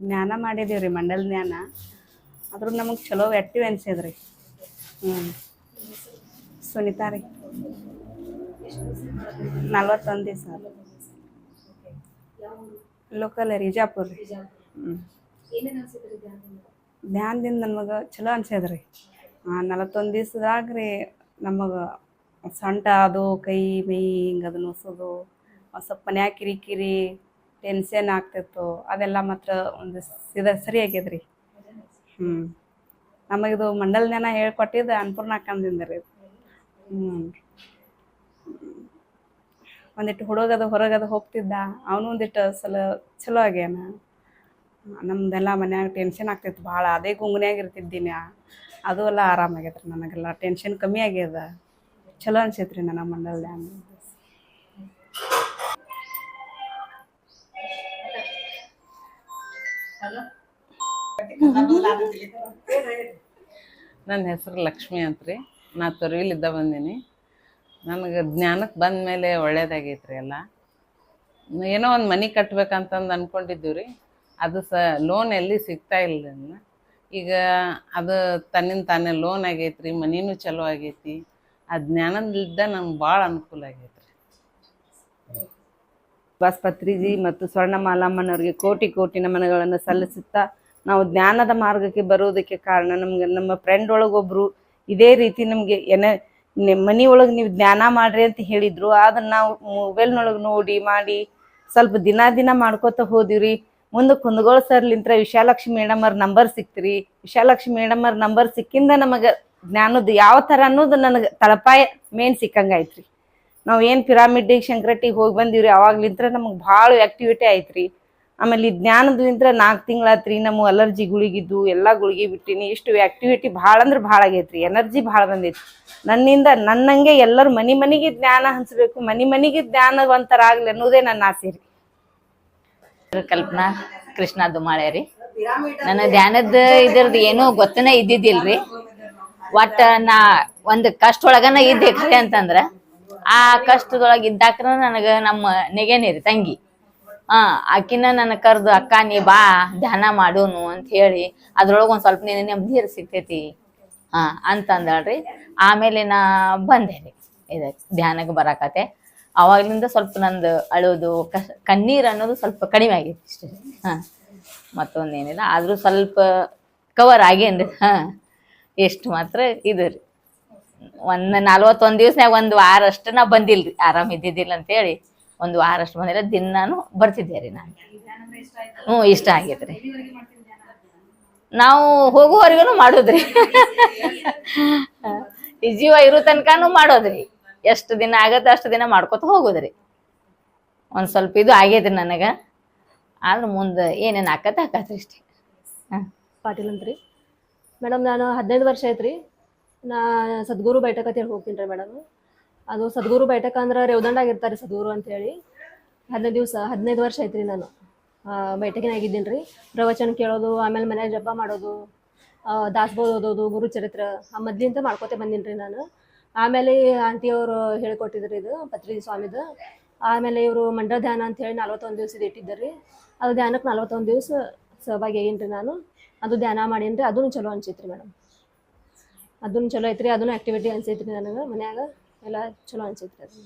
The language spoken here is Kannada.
ಜ್ಞಾನ ಮಾಡಿದೀವಿ ರೀ ಮಂಡಲ ಜ್ಞಾನ. ಆದ್ರೂ ನಮಗೆ ಚಲೋ ಆ್ಯಕ್ಟಿವ್ ಅನ್ಸಿದ್ರಿ ಹ್ಞೂ ಸುನೀತಾ ರೀ. ನಲ್ವತ್ತೊಂದು ದಿವಸ. ಲೋಕಲ್ ರೀಜಾಪುರ ರೀ. ಹ್ಞೂ ಧ್ಯಾನದಿಂದ ನಮಗೆ ಚಲೋ ಅನ್ಸ್ಯದ್ರಿ. ನಲವತ್ತೊಂದು ದಿವ್ಸದಾಗ ರೀ ನಮಗೆ ಸೊಂಟ ಅದು, ಕೈ ಮೈ ಹಿಂಗೆ ಅದನ್ನ ಒಂದು ಸ್ವಲ್ಪ ಮನ್ಯಾಗ ಕಿರಿಕಿರಿ. ಟೆನ್ಷನ್ ಆಗ್ತಿತ್ತು, ಅದೆಲ್ಲ ಮಾತ್ರ ಒಂದು ಸಿದ ಸರಿ ಆಗ್ಯದ್ರಿ ಹ್ಞೂ ನಮಗಿದು ಮಂಡಲ ಜ್ಞಾನ ಹೇಳ್ಕೊಟ್ಟಿದ್ದು ಅನ್ನಪೂರ್ಣ ಅಕ್ಕಂದಿಂದ ರೀ ಹ್ಞೂ ಒಂದಿಟ್ಟು ಹುಡುಗದು ಹೊರಗದು ಹೋಗ್ತಿದ್ದ, ಅವನು ಒಂದಿಟ್ಟು ಸಲ ಚಲೋ ಆಗ್ಯಾನ. ನಮ್ದೆಲ್ಲ ಮನ್ಯಾಗ ಟೆನ್ಷನ್ ಆಗ್ತಿತ್ತು ಭಾಳ, ಅದೇ ಗುಂಗ್ನ್ಯಾಗ ಇರ್ತಿದ್ದೀನಿ ಅದು ಎಲ್ಲ ಆರಾಮಾಗೈತೆ ರೀ ನನಗೆಲ್ಲ ಟೆನ್ಷನ್ ಕಮ್ಮಿ ಆಗ್ಯದ. ಚಲೋ ಅನ್ಸೈತ್ರಿ ರೀ ನನ್ನ ಮಂಡಲ ನನ್ನ ಹೆಸರು ಲಕ್ಷ್ಮಿ ಅಂತ ರೀ ನಾ ತೊರವಿಲಿದ್ದ ಬಂದೀನಿ. ನನಗೆ ಜ್ಞಾನಕ್ಕೆ ಬಂದ ಮೇಲೆ ಒಳ್ಳೇದಾಗೈತ್ರಿ ಎಲ್ಲ. ಏನೋ ಒಂದು ಮನೆ ಕಟ್ಬೇಕಂತಂದು ಅಂದ್ಕೊಂಡಿದ್ದೀವಿ ರೀ ಅದು ಸ ಲೋನ್ ಎಲ್ಲಿ ಸಿಗ್ತಾ ಇಲ್ಲ. ಈಗ ಅದು ತನ್ನಿಂದ ತಾನೇ ಲೋನ್ ಆಗೈತ್ರಿ, ಮನಿನೂ ಚಲೋ ಆಗೈತಿ. ಆ ಜ್ಞಾನದಿಂದ ನಮ್ಗೆ ಭಾಳ ಅನುಕೂಲ ಸುಭಾಷ್ ಪತ್ರಿಜಿ ಮತ್ತು ಸ್ವರ್ಣ ಮಾಲಮ್ಮನವರಿಗೆ ಕೋಟಿ ಕೋಟಿ ನಮನಗಳನ್ನು ಸಲ್ಲಿಸುತ್ತಾ ನಾವು ಜ್ಞಾನದ ಮಾರ್ಗಕ್ಕೆ ಬರೋದಕ್ಕೆ ಕಾರಣ ನಮ್ಗೆ ನಮ್ಮ ಫ್ರೆಂಡ್ ಒಳಗೊಬ್ರು ಇದೇ ರೀತಿ ನಮಗೆ ಏನ ಮನಿ ಒಳಗೆ ನೀವು ಜ್ಞಾನ ಮಾಡ್ರಿ ಅಂತ ಹೇಳಿದ್ರು. ಅದನ್ನ ನಾವು ಮೊಬೈಲ್ನೊಳಗೆ ನೋಡಿ ಮಾಡಿ ಸ್ವಲ್ಪ ದಿನ ದಿನ ಮಾಡ್ಕೋತ ಹೋದಿವ್ರಿ. ಮುಂದೆ ಕುಂದಗೋಳ ಸರ್ಲಿಂತ್ರ ವಿಶಾಲಕ್ಷ್ಮಿ ಮೇಡಮ್ ಅವ್ರ ನಂಬರ್ ಸಿಕ್ತ್ರಿ. ವಿಶಾಲಕ್ಷ್ಮಿ ಮೇಡಮ್ ಅವ್ರ ನಂಬರ್ ಸಿಕ್ಕಿಂದ ನಮಗೆ ಜ್ಞಾನದ ಯಾವ ಥರ ಅನ್ನೋದು ನನಗೆ ತಳಪಾಯ ಮೇನ್ ಸಿಕ್ಕಂಗಾಯ್ತ್ರಿ. ನಾವು ಏನು ಪಿರಾಮಿಡ್ ಶಂಕರಟ್ಟಿಗೆ ಹೋಗಿ ಬಂದಿವ್ರಿ, ಅವಾಗ್ಲಿಂತ್ರ ನಮಗೆ ಭಾಳ ಆಕ್ಟಿವಿಟಿ ಆಯ್ತ್ರಿ. ಆಮೇಲೆ ಈ ಜ್ಞಾನದ್ಲಿಂತ್ರ ನಾಲ್ಕು ತಿಂಗಳಾತ್ರಿ ನಮ್ಮ ಅಲರ್ಜಿ ಗುಳಿಗಿದ್ದು, ಎಲ್ಲ ಗುಳಿಗೆ ಬಿಟ್ಟಿನಿ. ಇಷ್ಟು ಆಕ್ಟಿವಿಟಿ ಭಾಳ ಅಂದ್ರೆ ಭಾಳ ಆಗೈತ್ರಿ ಎನರ್ಜಿ ಭಾಳ ಬಂದೈತಿ ನನ್ನಿಂದ ನನ್ನಂಗೆ ಎಲ್ಲರೂ ಮನಿ ಮನಿಗೆ ಜ್ಞಾನ ಹಂಚಬೇಕು, ಮನಿ ಮನಿಗೆ ಆಗ್ಲಿ ಅನ್ನೋದೇ ನನ್ನ ಆಸೆ ರೀ. ಕಲ್ಪನಾ ಕೃಷ್ಣ ದುಮಾಳೆ ರೀ. ನನ್ನ ಧ್ಯಾನದ ಇದ್ರದ್ದು ಏನೂ ಗೊತ್ತನೇ ಇದ್ದಿದ್ದಿಲ್ರಿ. ಒಟ್ಟ ನಾ ಒಂದ್ ಕಷ್ಟ ಒಳಗನ ಇದ್ದೆ ಅಂತಂದ್ರ ಆ ಕಷ್ಟದೊಳಗೆ ಇದ್ದಾಕ್ರ ನನಗ ನಮ್ಮ ನೆಗೆನೇರಿ ತಂಗಿ. ಹಾ ಆಕಿನ ನನ್ನ ಕರ್ದು, ಅಕ್ಕ, ನೀ ಬಾ, ಧ್ಯಾನ ಮಾಡೋನು ಅಂತ ಹೇಳಿ ಅದ್ರೊಳಗ ಒಂದ್ ಸ್ವಲ್ಪ ನೀನು ನೆಮ್ಮದಿ ಸಿಗ್ತೈತಿ ಹಾ ಅಂತಂದಳ್ರಿ. ಆಮೇಲೆ ನಾ ಬಂದೆ ರೀ ಇದಕ್ಕೆ ಧ್ಯಾನಕ್ಕೆ ಬರಾಕತೆ. ಅವಾಗ್ಲಿಂದ ಸ್ವಲ್ಪ ನಂದು ಅಳೋದು ಕಸ್ ಕಣ್ಣೀರು ಅನ್ನೋದು ಸ್ವಲ್ಪ ಕಡಿಮೆ ಆಗೈತಿ ಇಷ್ಟೇ. ಹಾ ಮತ್ತೊಂದೇನಿಲ್ಲ ಆದ್ರೂ ಸ್ವಲ್ಪ ಕವರ್ ಆಗೇನ್ರಿ. ಹಾ, ಎಷ್ಟು ಮಾತ್ರ ಇದು ರೀ. ಒಂದ್ ನಲ್ವತ್ತೊಂದ್ ದಿವ್ಸನ್ಯಾಗ ಒಂದ್ ವಾರ ಅಷ್ಟ ನಾ ಬಂದಿಲ್ರಿ. ಆರಾಮ್ ಇದ್ದಿದ್ದಿಲ್ಲ ಅಂತೇಳಿ ಒಂದ್ ವಾರ ಅಷ್ಟು ಬಂದಿಲ್ಲ. ದಿನ ನಾನು ಬರ್ತಿದ್ದೆ ರೀ ನಾನು. ಹ್ಞೂ, ಇಷ್ಟ ಆಗೈತ್ರಿ ನಾವು ಹೋಗುವವರೆಗೂ ಮಾಡೋದ್ರಿ. ಈ ಜೀವ ಇರೋ ತನಕನೂ ಮಾಡೋದ್ರಿ. ಎಷ್ಟು ದಿನ ಆಗತ್ತೆ ಅಷ್ಟು ದಿನ ಮಾಡ್ಕೊತ ಹೋಗೋದ್ರಿ. ಒಂದ್ ಸ್ವಲ್ಪ ಇದು ಆಗೈತ್ರಿ ನನಗ. ಆದ್ರೆ ಮುಂದೆ ಏನೇನ್ ಆಕತ್ತೆ ಆಕತ್ರಿ ಇಷ್ಟೇ ಪಾಟೀಲ್ ಅಂತ್ರಿ. ಮೇಡಮ್, ನಾನು ಹದಿನೈದು ವರ್ಷ ಐತ್ರಿ ನಾ ಸದ್ಗುರು ಬೈಠಕ್ ಅಂತ ಹೇಳಿ ಹೋಗ್ತೀನಿ ರೀ ಮೇಡಮ್. ಅದು ಸದ್ಗುರು ಬೈಠಕ ಅಂದ್ರೆ ರೇವದಂಡಾಗ ಇರ್ತಾರೆ ಸದ್ಗುರು ಅಂತೇಳಿ. ಹದಿನೈದು ದಿವಸ, ಹದಿನೈದು ವರ್ಷ ಐತ್ರಿ ನಾನು. ಬೈಠಕಿನಾಗಿದ್ದೀನಿ ರೀ. ಪ್ರವಚನ ಕೇಳೋದು, ಆಮೇಲೆ ಮನ್ಯಾಗ ಜಪ ಮಾಡೋದು ದಾಸ್ಬೋದು ಓದೋದು, ಗುರು ಚರಿತ್ರೆ, ಆ ಮೊದ್ಲಿಂದ ಮಾಡ್ಕೋತೆ ಬಂದೀನಿ ರೀ ನಾನು. ಆಮೇಲೆ ಆಂಟಿಯವರು ಹೇಳ್ಕೊಟ್ಟಿದ್ರು ಇದು, ಪತ್ರಿ ಸ್ವಾಮಿದು. ಆಮೇಲೆ ಇವರು ಮಂಡ್ರ ಧ್ಯಾನ ಅಂತ ಹೇಳಿ ನಲ್ವತ್ತೊಂದು ದಿವಸದ ಇಟ್ಟಿದ್ದಾರೆ ರೀ. ಅದು ಧ್ಯಾನಕ್ಕೆ ನಲ್ವತ್ತೊಂದು ದಿವಸ ಸಹಭಾಗಿ ಆಗೀನಿ ರೀ ನಾನು. ಅದು ಧ್ಯಾನ ಮಾಡೀನಿ ರೀ. ಅದೂ ಚಲೋ ಅನ್ಸೈತ್ರಿ ಮೇಡಮ್. ಅದನ್ನು ಚಲೋ ಐತ್ರಿ ಅದನ್ನು ಆಕ್ಟಿವಿಟಿ ಅನ್ಸೈತ್ರಿ ನನಗೆ ಮನ್ಯಾಗ ಎಲ್ಲ ಚಲೋ ಅನ್ಸೈತ್ರಿ ಅದು